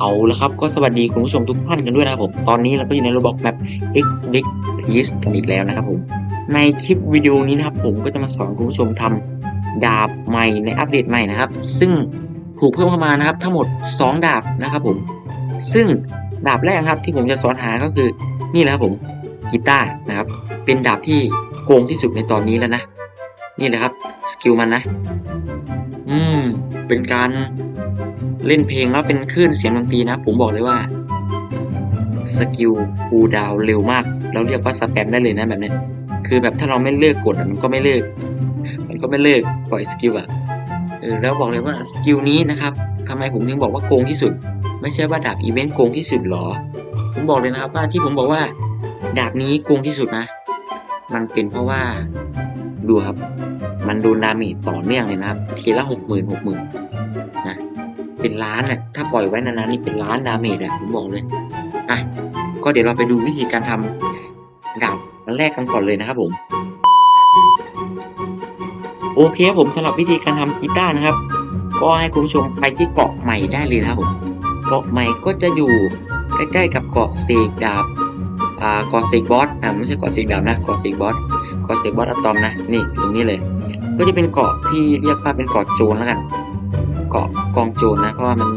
เอาละครับก็สวัสดีคุณผู้ชมทุกท่านกันด้วยนะครับผม ตอนนี้เราก็อยู่ในระบบแมป X d i x y i s กันอีกแล้วนะครับผม ในคลิปวิดีโอนี้นะครับผมก็จะมาสอนคุณผู้ชมทำดาบใหม่ในอัปเดตใหม่นะครับ ซึ่งถูกเพิ่มเข้ามานะครับ ทั้งหมด 2 ดาบนะครับผม ซึ่งดาบแรกครับที่ผมจะสอนหาก็คือนี่แหละครับผมกีตาร์นะครับ เป็นดาบที่โกงที่สุดในตอนนี้แล้วนะ นี่แหละครับสกิลมันนะ อืมเป็นการ เล่นเพลงแล้วเป็นคลื่นเสียงดนตรีนะ ผมบอกเลยว่าสกิลคูดาวเร็วมาก เราเรียกว่าสแปมได้เลยนะแบบนี้คือแบบถ้าเราไม่เลิกกดมันก็ไม่เลิก มันก็ไม่เลิกปล่อยสกิลอะเออแล้วบอกเลยว่าสกิลนี้นะครับทำไมผมถึงบอกว่าโกงที่สุด ไม่ใช่ว่าดาบอีเวนต์โกงที่สุดหรอ ผมบอกเลยนะครับว่าที่ผมบอกว่า ดาบนี้โกงที่สุดนะ มันเป็นเพราะว่าดูครับ มันโดนดาเมจต่อเนื่องเลยนะครับ ทีละหกหมื่นหกหมื่น เป็นล้านน่ะถ้าปล่อยไว้นานๆนี่เป็นล้านดาเมจอะผมบอกเลยอะก็เดี๋ยวเราไปดูวิธีการทำดาบแรกกันก่อนเลยนะครับผม โอเคครับผมสำหรับวิธีการทำกีตาร์นะครับ ก็ให้คุณผู้ชมไปที่เกาะใหม่ได้เลยนะครับผมเกาะใหม่ก็จะอยู่ใกล้ๆกับเกาะเซกดาบอ่าเกาะเซกบอสอ่าไม่ใช่เกาะเซกดาบนะเกาะเซกบอสเกาะเซกบอสอะตอมนะนี่ตรงนี้เลย ก็จะเป็นเกาะที่เรียกว่าเป็นเกาะโจรแล้วกัน เกาะกองโจรนะ เพราะว่ามัน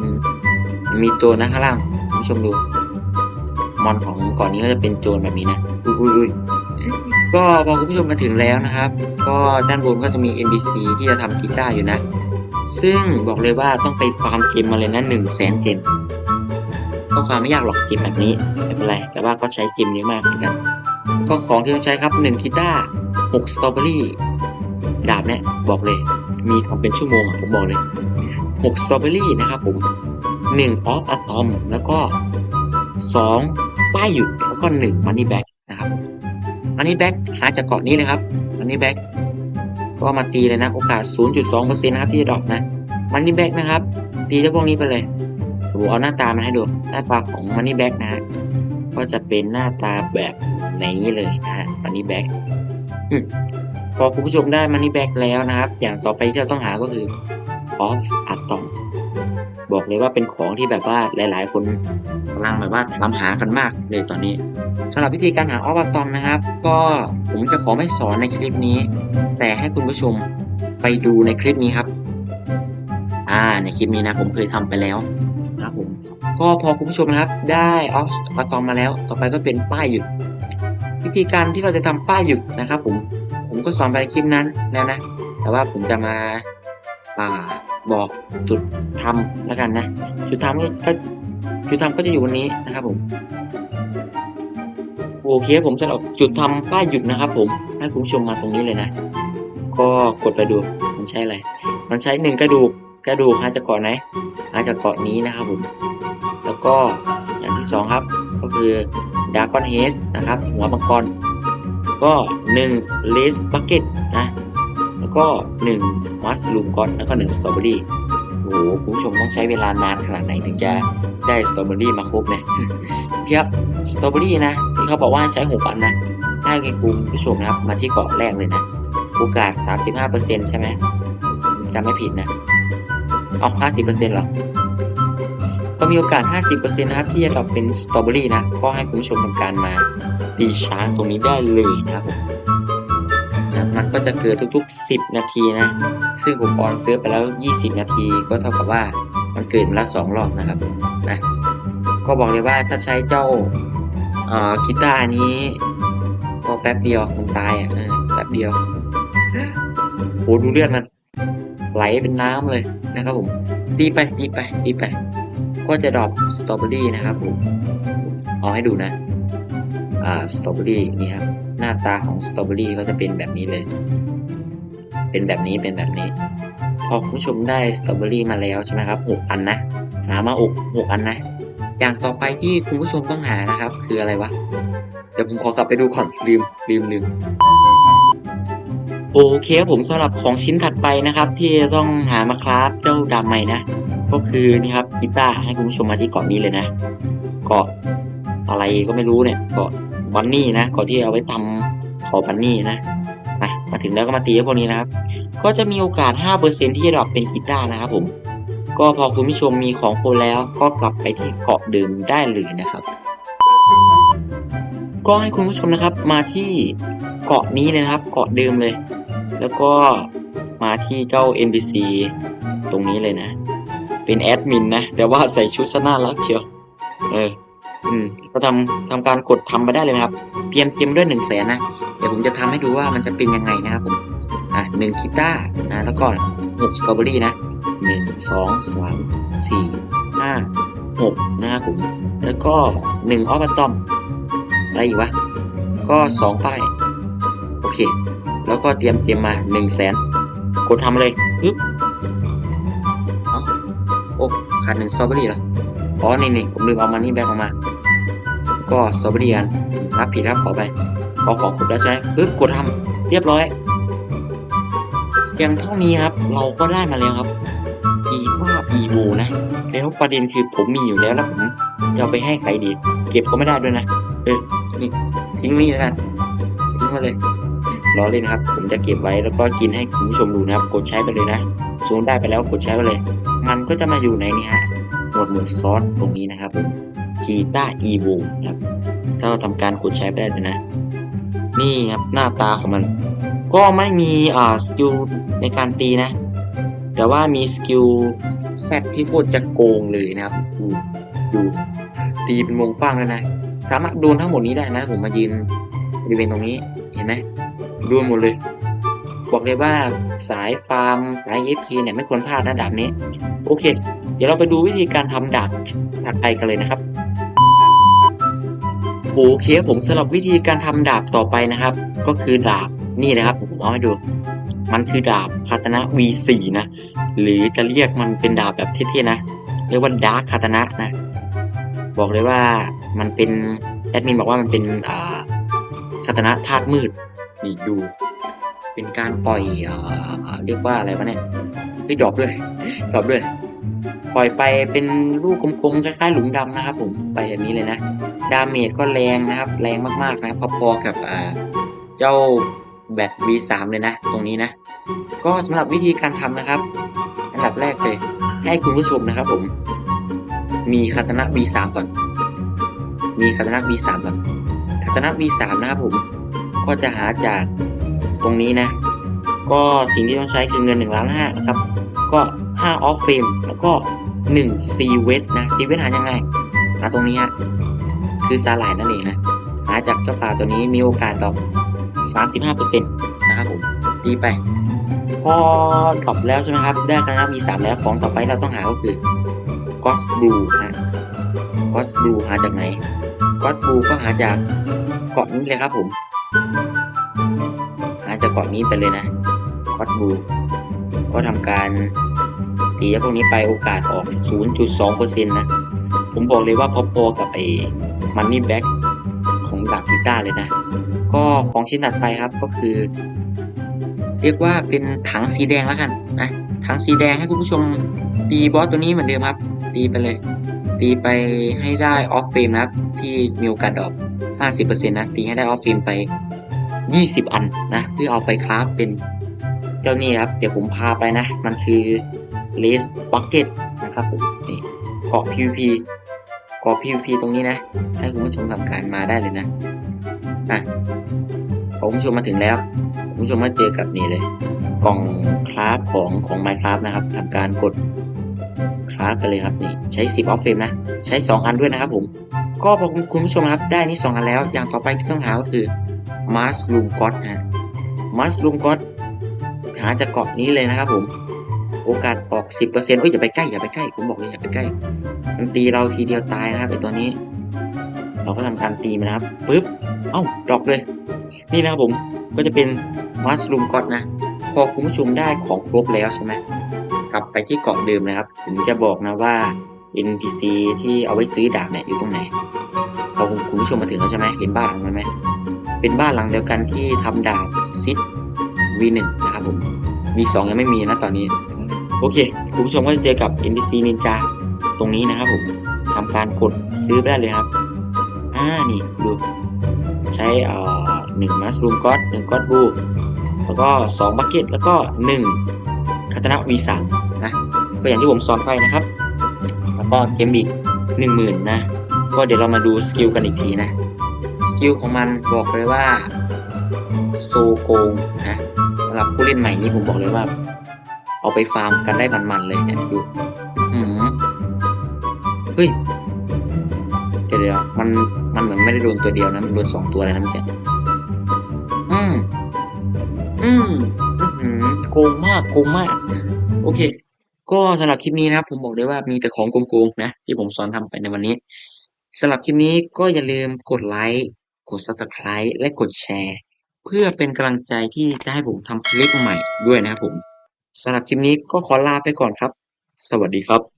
มีโจรนะข้างล่างคุณผู้ชมดู มอนของเกาะนี้ก็จะเป็นโจรแบบนี้นะอุ้ยอุ้ยอุ้ยก็พอคุณผู้ชมมาถึงแล้วนะครับ ก็ด้านบนก็จะมี NPC ที่จะทำกีตาร์อยู่นะ ซึ่งบอกเลยว่าต้องไปฟาร์มเกมมาเลยนะหนึ่งแสนเจมก็ฟาร์มไม่ยากหรอกเกมแบบนี้ไม่เป็นไรแต่ว่าเขาใช้เกมเยอะมากเหมือนกัน ก็ของที่ต้องใช้ครับหนึ่งกีตาร์หกสตรอเบอรี่ดาบเนี่ยบอกเลย มีของเป็นชั่วโมงอะผมบอกเลย หกสตรอเบอรี่นะครับผมหนึ่งออฟอะตอมแล้วก็สองป้ายหยุดแล้วก็หนึ่งมันนี่แบ็กนะครับมันนี่แบ็กหาจากเกาะนี้เลยครับมันนี่แบ็กก็มาตีเลยนะ โอกาส 0.2%นะครับที่จะดรอปนะมันนี่แบ็กนะครับ ตีเจ้าพวกนี้ไปเลยผมเอาหน้าตามันให้ดูหน้าตาของมันนี่แบ็กนะฮะก็จะเป็นหน้าตาแบบนี้เลยนะฮะมันนี่แบ็กพอคุณผู้ชมได้มันนี่แบ็กแล้วนะครับ อย่างต่อไปที่เราต้องหาก็คือ of atom บอกเลยว่าเป็นของที่แบบว่าหลาย ๆ คนกำลังแบบว่าถามหากันมากเลยตอนนี้สำหรับวิธีการหา off atom นะครับ ก็ผมจะขอไม่สอนในคลิปนี้ แต่ให้คุณผู้ชมไปดูในคลิปนี้ครับ อ่าในคลิปนี้นะผมเคยทำไปแล้วนะผมก็พอคุณผู้ชมนะครับ ได้ off atom มาแล้ว ต่อไปก็เป็นป้ายหยุด วิธีการที่เราจะทำป้ายหยุดนะครับผมผมก็สอนไปในคลิปนั้นแล้วนะ แต่ว่าผมจะมาอ่า บอกจุดทำแล้วกันนะ จุดทำก็จุดทำก็จะอยู่วันนี้นะครับผมโอเคครับผมสำหรับจุดทำป้ายหยุดนะครับ ผมให้คุณผู้ชมมาตรงนี้เลยนะ ก็กดไปดูมันใช้อะไรมันใช้หนึ่งกระดูกกระดูกหาจากเกาะไหนหาจากเกาะนี้นะครับผม แล้วก็อย่างที่สองครับ ก็คือดากอนเฮสนะครับ หัวมังกรก็หนึ่งเลสบักเก็ตนะ ก็หนึ่งมัสลูมกอตแล้วก็หนึ่งสตรอเบอรี่โอ้โหคุณผู้ชมต้องใช้เวลานานขนาดไหนถึงจะได้สตรอเบอรี่มาครบเนี่ยครับสตรอเบอรี่นะที่เขาบอกว่าใช้หกอันนะให้คุณผู้ชมนะครับมาที่เกาะแรกเลยนะโอกาส 35%ใช่ไหมจำไม่ผิดนะเอา50%เหรอก็มีโอกาส 50%นะครับที่จะดรอปเป็นสตรอเบอรี่นะก็ให้คุณผู้ชมทำการมาตีช้างตรงนี้ได้เลยนะครับ นะมันก็จะเกิดทุกๆ 10 นาทีนะ ซึ่งผมออนเซิร์ฟไปแล้ว 20 นาที ก็เท่ากับว่ามันเกิดมาแล้วสองรอบนะครับผมนะก็บอกเลยว่าถ้าใช้เจ้าเอ่อกีตาร์นี้ก็แป๊บเดียวมันตายอะเออแป๊บเดียวโหดูเลือดมัน ไหลเป็นน้ำเลยนะครับผม ตีไปตีไปตีไป ก็จะดรอปสตรอเบอรี่นะครับผมเอาให้ดูนะ อ่าสตรอเบอรี่นี่ครับ หน้าตาของสตรอเบอรี่ก็จะเป็นแบบนี้เลย เป็นแบบนี้เป็นแบบนี้ พอคุณผู้ชมได้สตรอเบอรี่มาแล้วใช่ไหมครับหกอันนะหามาอกหกอันนะ อย่างต่อไปที่คุณผู้ชมต้องหานะครับ คืออะไรวะเดี๋ยวผมขอกลับไปดูก่อนลืมลืมลืมโอเคครับผมสำหรับของชิ้นถัดไปนะครับ ที่ต้องหามาครับเจ้าดำใหม่นะ ก็คือนี่ครับกีตาร์ให้คุณผู้ชมมาที่เกาะนี้เลยนะ เกาะอะไรก็ไม่รู้เนี่ยเกาะ บันนี่นะเกาะที่เอาไว้ทำขอบันนี่นะมาถึงแล้วก็มาตีพวกนี้นะครับ ก็จะมีโอกาส 5%ที่จะดรอปเป็นกีตาร์นะครับผม ก็พอคุณผู้ชมมีของครบแล้วก็กลับไปที่เกาะเดิมได้เลยนะครับ ก็ให้คุณผู้ชมนะครับมาที่เกาะนี้เลยนะครับ เกาะเดิมเลย แล้วก็มาที่เจ้า NPC ตรงนี้เลยนะ เป็นแอดมินนะ แต่ว่าใส่ชุดซะน่ารักเชียว เออ อืมก็ทำทำการกดทำไปได้เลยนะครับเตรียมเกมด้วยหนึ่งแสนนะ เดี๋ยวผมจะทำให้ดูว่ามันจะเป็นยังไงนะครับผม อะหนึ่งกีตาร์นะ แล้วก็หกสตรอเบอรี่นะหนึ่งสองสามสี่ห้าหกนะครับผม แล้วก็หนึ่งออฟตอมอะไรอีกวะ ก็สองป้าย โอเค แล้วก็เตรียมเกมมาหนึ่งแสนกดทำเลยปึ๊บอ้าโอ้ขาดหนึ่งสตรอเบอรี่เหรออ๋อ นี่นี่ผมลืมเอามานี่แบกออกมา ก็สตรอเบอรี่กันรับผิดรับขอไปพอของครบแล้วใช่ไหมปึ๊บกดทำเรียบร้อยเพียงเท่านี้ครับ เราก็ได้มาแล้วครับอีว่าอีโวนะ แล้วประเด็นคือผมมีอยู่แล้วแล้วผมจะไปให้ใครดี เก็บก็ไม่ได้ด้วยนะ เออนี่ทิ้งนี่แล้วกันทิ้งมาเลยล้อเล่นะครับ ผมจะเก็บไว้แล้วก็กินให้คุณผู้ชมดูนะครับ กดใช้ไปเลยนะซูมได้ไปแล้วกดใช้ไปเลย มันก็จะมาอยู่ในนี่ฮะหมวดหมู่ซอสตรงนี้นะครับผม กีตาร์อีโวนะครับ ถ้าเราทำการกดใช้ไปได้เลยนะ นี่ครับหน้าตาของมัน ก็ไม่มีอ่าสกิลในการตีนะ แต่ว่ามีสกิลแซดที่โคตรจะโกงเลยนะครับ ดูดูตีเป็นวงกว้างเลยนะ สามารถโดนทั้งหมดนี้ได้นะ ผมมายืนบริเวณตรงนี้เห็นไหมโดนหมดเลย บอกเลยว่าสายฟาร์มสายเอฟคีเนี่ยไม่ควรพลาดนะดาบนี้ โอเค เดี๋ยวเราไปดูวิธีการทำดาบถัดไปกันเลยนะครับ โอเคครับผมสำหรับวิธีการทำดาบต่อไปนะครับ ก็คือดาบนี่นะครับผมเอาให้ดู มันคือดาบคาตนะ V4 นะ หรือจะเรียกมันเป็นดาบแบบเท่ๆนะ เรียกว่าดาร์คคาตนะนะ บอกเลยว่ามันเป็นแอดมินบอกว่ามันเป็นอ่าคาตนะธาตุมืดนี่ดู เป็นการปล่อยอ่าเรียกว่าอะไรวะเนี่ยเฮ้ยดรอปด้วยดรอปด้วย ปล่อยไปเป็นลูกกลมๆคล้ายๆหลุมดำนะครับผมไปแบบนี้เลยนะ ดาเมจก็แรงนะครับ แรงมากๆนะพอๆกับเจ้าแบต V3 เลยนะ ตรงนี้นะ ก็สำหรับวิธีการทำนะครับ อันดับแรกเลย ให้คุณผู้ชมนะครับผม มีคาตนะ V3 ก่อน มีคาตนะ V3 ก่อนคาตนะ V3 นะครับผม ก็จะหาจากตรงนี้นะ ก็สิ่งที่ต้องใช้คือเงิน1ล้านห้านะครับ ก็5 off frame แล้วก็1 c w e t นะ c w e t หายังไงหาตรงนี้ฮะ คือสาหร่ายนั่นเองนะหาจากเจ้าปลาตัวนี้มีโอกาสดรอป35%นะครับผมตีไป พอดรอปแล้วใช่ไหมครับ ได้คณะ V3 แล้วของต่อไปเราต้องหาก็คือ Ghost Blue นะ Ghost Blue หาจากไหน Ghost Blue ก็หาจากเกาะนี้เลยครับผม หาจากเกาะนี้ไปเลยนะ Ghost Blue ก็ทำการตีพวกนี้ไปโอกาสออก 0.2%นะ ผมบอกเลยว่าพอๆกับไอ Money Back ของดาบกีตาร์เลยนะ ก็ของชิ้นถัดไปครับก็คือ เรียกว่าเป็นถังสีแดงแล้วกันนะถังสีแดงให้คุณผู้ชมตีบอสตัวนี้เหมือนเดิมครับ ตีไปเลย ตีไปให้ได้ออฟเฟรมนะครับ ที่มีโอกาสดอป50%นะตีให้ได้ออฟเฟรมไป 20 อันนะเพื่อเอาไปคราฟเป็นเจ้านี่ครับ เดี๋ยวผมพาไปนะ มันคือเลสบักเก็ตนะครับผมนี่เกาะ PVP กาะ PVP ตรงนี้นะ ให้คุณผู้ชมทำการมาได้เลยนะอะพอคุณผู้ชมมาถึงแล้ว คุณผู้ชมมาเจอกับนี่เลย กล่องคราฟของของ Minecraft นะครับทำการกดคราฟไปเลยครับนี่ใช้ 10 off frame นะ ใช้ 2 อันด้วยนะครับผม ก็พอคุณผู้ชมครับได้นี่ 2 อันแล้ว อย่างต่อไปที่ต้องหาก็คือ Mushroom God นะ Mushroom God หาจากเกาะนี้เลยนะครับผม โอกาสออก 10%เอ้ยอย่าไปใกล้อย่าไปใกล้ผมบอกเลยอย่าไปใกล้ มันตีเราทีเดียวตายนะครับไอตัวนี้ เราก็ทำการตีมันนะครับปึ๊บเอ้าดรอปเลย นี่นะครับผมก็จะเป็นมัสลูมก็อดนะ พอคุณผู้ชมได้ของครบแล้วใช่ไหมกลับไปที่เกาะเดิมนะครับ ผมจะบอกนะว่า NPC ที่เอาไว้ซื้อดาบเนี่ยอยู่ตรงไหนพอคุณผู้ชมมาถึงแล้วใช่ไหมเห็นบ้านหลังนั้นไหมเป็นบ้านหลังเดียวกันที่ทำดาบซิด V1 นะครับผม V2 ยังไม่มีนะตอนนี้ โอเค คุณผู้ชมก็จะเจอกับ NPC Ninja ตรงนี้นะครับผมทำการกดซื้อได้เลยครับอ่านี่ดูใช้อ่อหนึ่งมัสรูมก็อดหนึ่งก็อดบูแล้วก็สองบักเก็ตแล้วก็หนึ่งคาตนะ V3 นะก็อย่างที่ผมสอนไปนะครับ แล้วก็เจมอีกหนึ่งหมื่นนะก็เดี๋ยวเรามาดูสกิลกันอีกทีนะสกิลของมันบอกเลยว่าโซโกงนะสำหรับผู้เล่นใหม่นี่ผมบอกเลยว่า เอาไปฟาร์มกันได้มันๆเลยเนี่ยดู เฮ้ย เดี๋ยวเดี๋ยวมัน มันเหมือนไม่ได้โดนตัวเดียวนะ มันโดนสองตัวเลยนะเมื่อกี้อืม อืมอื้อหือโกงมาก โกงมาก โอเค ก็สำหรับคลิปนี้นะครับผมบอกเลยว่ามีแต่ของโกงๆนะ ที่ผมสอนทำไปในวันนี้สำหรับคลิปนี้ก็อย่าลืมกดไลค์ กด subscribe และกดแชร์ เพื่อเป็นกำลังใจที่จะให้ผมทำคลิปใหม่ด้วยนะครับผมสำหรับคลิปนี้ก็ขอลาไปก่อนครับ สวัสดีครับ